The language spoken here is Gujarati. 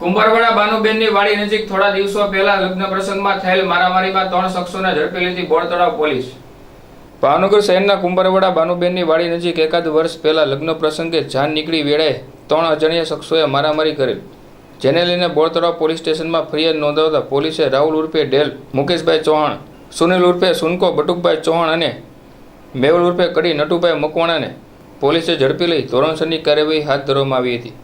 કુંભારવાડા બાનુબેનની વાડી નજીક થોડા દિવસો પહેલા લગ્ન પ્રસંગમાં થયેલ મારામારીમાં ત્રણ શખ્સોને ઝડપી લીધી બોરતળાવ પોલીસ. ભાવનગર શહેરના કુંભારવાડા બાનુબેનની વાડી નજીક એકાદ વર્ષ પહેલા લગ્ન પ્રસંગે જાન નીકળી વેળાએ ત્રણ અજાણ્યા શખ્સોએ મારામારી કરેલ. જેને લઈને બોરતળાવ પોલીસ સ્ટેશનમાં ફરિયાદ નોંધાવતા પોલીસે રાહુલ ઉર્ફે ડેલ, મુકેશભાઈ ચૌહાણ, સુનિલ ઉર્ફે સુનકો, બટુકભાઈ ચૌહાણ અને મેહુલ ઉર્ફે કડી, નટુભાઈ મકવાણાને પોલીસે ઝડપી લઈ ધોરણસરની કાર્યવાહી હાથ ધરવામાં આવી હતી.